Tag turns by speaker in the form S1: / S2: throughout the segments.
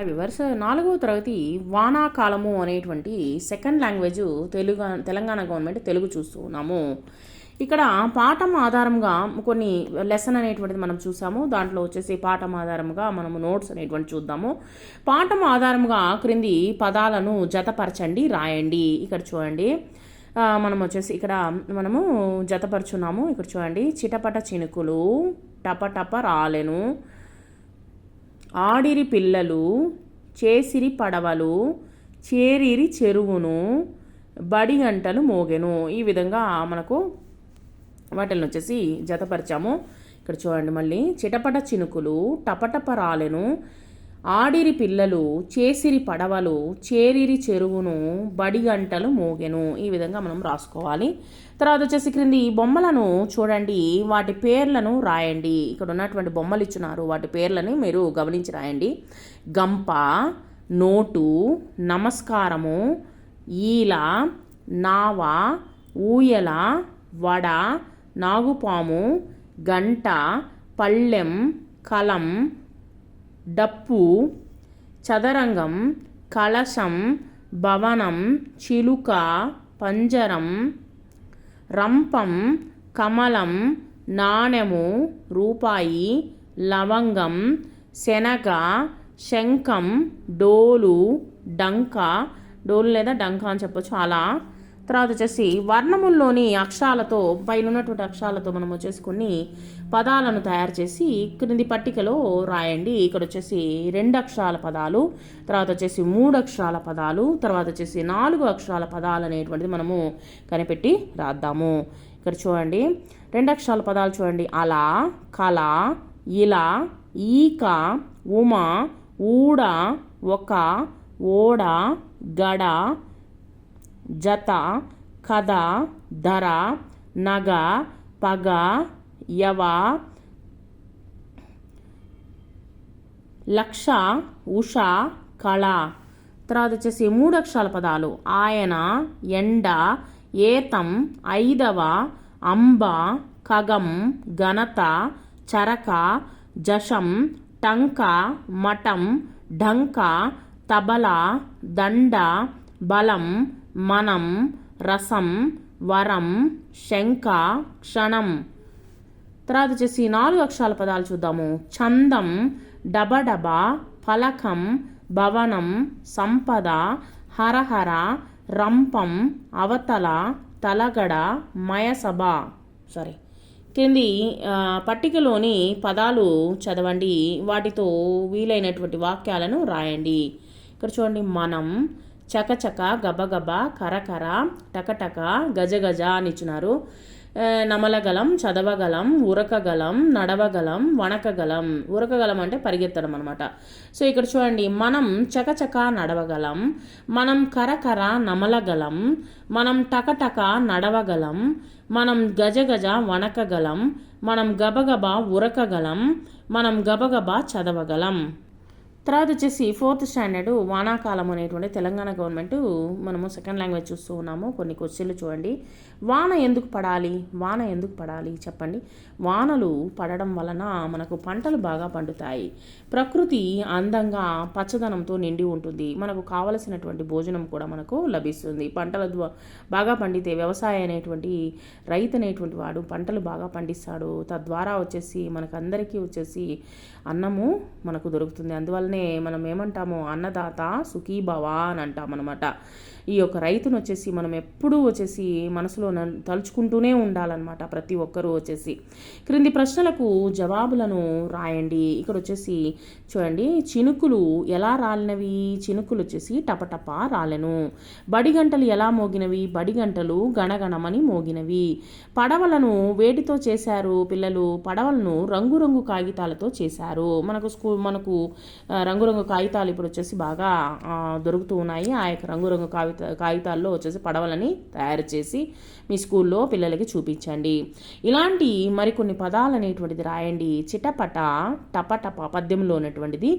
S1: Hi viewers నాలుగవ తరగతి వానాకాలము అనేటువంటి second language Telugu Telangana government Telugu చూస్తున్నాము. ఇక్కడ పాఠం ఆధారంగా కొన్ని లెసన్ అనేటువంటిది మనం చూసాము. దాంట్లో వచ్చేసి పాఠం ఆధారంగా మనము నోట్స్ అనేటువంటి చూద్దాము. పాఠం ఆధారంగా క్రింది పదాలను జతపరచండి రాయండి. ఇక్కడ చూడండి. మనం వచ్చేసి ఇక్కడ మనము జతపరుచున్నాము. ఇక్కడ చూడండి. చిటపట చినుకులు టపటప రాలెను. ఆడిరి పిల్లలు చేసిరి పడవలు చేరిరి చెరువును బడి గంటలు మోగెను. ఈ విధంగా మనకు వాటిని వచ్చేసి జతపరిచాము. ఇక్కడ చూడండి మళ్ళీ. చిటపట చినుకులు టపటప రాలెను ఆడిరి పిల్లలు చేసిరి పడవలు చేరిరి చెరువును బడిగంటలు మోగెను. ఈ విధంగా మనం రాసుకోవాలి. తర్వాత వచ్చేసి క్రింది ఈ బొమ్మలను చూడండి. వాటి పేర్లను రాయండి. ఇక్కడ ఉన్నటువంటి బొమ్మలు ఇచ్చినారు వాటి పేర్లని మీరు గమనించి రాయండి. గంప నోటు నమస్కారము ఈల నావ ఊయల వడ నాగుపాము గంట పళ్ళెం కలం డప్పు చదరంగం కలశం భవనం చిలుక పంజరం రంపం కమలం నాణెము రూపాయి లవంగం శనగ శంఖం డోలు డంక డోలు లేదా డంక అని చెప్పొచ్చు. అలా తర్వాత వచ్చేసి వర్ణముల్లోని అక్షరాలతో పైన ఉన్నటువంటి అక్షరాలతో మనం వచ్చేసి కొన్ని పదాలను తయారు చేసి క్రింది పట్టికలో రాయండి. ఇక్కడ వచ్చేసి రెండు అక్షరాల పదాలు తర్వాత వచ్చేసి మూడు అక్షరాల పదాలు తర్వాత వచ్చేసి నాలుగు అక్షరాల పదాలు అనేటువంటిది మనము కనిపెట్టి రాద్దాము. ఇక్కడ చూడండి రెండు అక్షరాల పదాలు చూడండి. అలా కళ ఇలా ఈక ఉమ ఊడ ఒక ఓడ గడ జత కథ ధర నగ పగ యవ లక్ష ఉష కళ. తర్వాత వచ్చేసి మూడు అక్షరాల పదాలు. ఆయన ఎండ ఏతం ఐదవ అంబ ఖగం ఘనత చరక జషం టంక మఠం ఢంక తబల దండ బలం మనం రసం వరం శంక క్షణం. తర్వాత వచ్చేసి నాలుగు అక్షరాల పదాలు చూద్దాము. చందం డబడబ ఫలకం భవనం సంపద హరహర రంపం అవతల తలగడ మయసభ. సారీ క్రింది పట్టికలోని పదాలు చదవండి. వాటితో వీలైనటువంటి వాక్యాలను రాయండి. ఇక్కడ చూడండి మనం చకచక గబగబ కరకర టకటక గజగజ అని ఇచ్చినారు. నమలగలం చదవగలం ఉరకగలం నడవగలం వణకగలం ఉరకగలం అంటే పరిగెత్తడం అనమాట సో ఇక్కడ చూడండి మనం చకచక నడవగలం మనం కరకర నమలగలం మనం టకటక నడవగలం మనం గజగజ వణకగలం మనం గబగబ ఉరకగలం మనం గబగబా చదవగలం తర్వాత వచ్చేసి ఫోర్త్ స్టాండర్డ్ వానాకాలం అనేటువంటి తెలంగాణ గవర్నమెంట్ మనము సెకండ్ లాంగ్వేజ్ చూస్తూ ఉన్నాము. కొన్ని క్వశ్చన్లు చూడండి. వాన ఎందుకు పడాలి? వాన ఎందుకు పడాలి? చెప్పండి. వానలు పడడం వలన మనకు పంటలు బాగా పండుతాయి. ప్రకృతి అందంగా పచ్చదనంతో నిండి ఉంటుంది. మనకు కావలసినటువంటి భోజనం కూడా మనకు లభిస్తుంది. పంటల బాగా పండితే వ్యవసాయ అనేటువంటి రైతు అనేటువంటి వాడు పంటలు బాగా పండిస్తాడు. తద్వారా వచ్చేసి మనకందరికీ వచ్చేసి అన్నము మనకు దొరుకుతుంది. అందువల్లనే మనం ఏమంటాము అన్నదాత సుఖీభవ అని అంటాం అనమాట ఈ యొక్క రైతును వచ్చేసి మనం ఎప్పుడూ వచ్చేసి మనసులో న- తలుచుకుంటూనే ఉండాలన్నమాట ప్రతి ఒక్కరూ వచ్చేసి. క్రింది ప్రశ్నలకు జవాబులను రాయండి. ఇక్కడ వచ్చేసి చూడండి చినుకులు ఎలా రాలినవి? చినుకులు వచ్చేసి టపటప రాలెను. బడి గంటలు ఎలా మోగినవి? బడి గంటలు గణగణమని మోగినవి. పడవలను వేటితో చేశారు పిల్లలు. పడవలను రంగురంగు కాగితాలతో చేశారు. మనకు స్కూల్ మనకు రంగురంగు కాగితాలు ఇప్పుడు వచ్చేసి బాగా దొరుకుతూ ఉన్నాయి. ఆ యొక్క రంగురంగు కాగిత కాగితాల్లో వచ్చేసి పడవలని తయారు చేసి మీ స్కూల్లో పిల్లలకి చూపించండి. ఇలాంటి మరికొన్ని పదాలు అనేటువంటిది రాయండి. చిటపట టపటప పద్యంలో ఉన్నటువంటిది.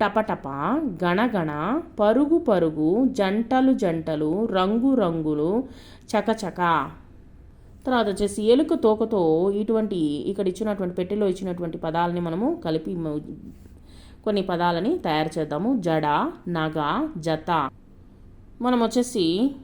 S1: టపటప గణగణ పరుగు పరుగు జంటలు జంటలు రంగు రంగులు చకచక. తర్వాత వచ్చేసి ఎలుక తోకతో ఇటువంటి ఇక్కడ ఇచ్చినటువంటి పెట్టెలో ఇచ్చినటువంటి పదాలని మనము కలిపి కొన్ని పదాలని తయారు చేద్దాము. జడ నగ జత. మనం వచ్చేసి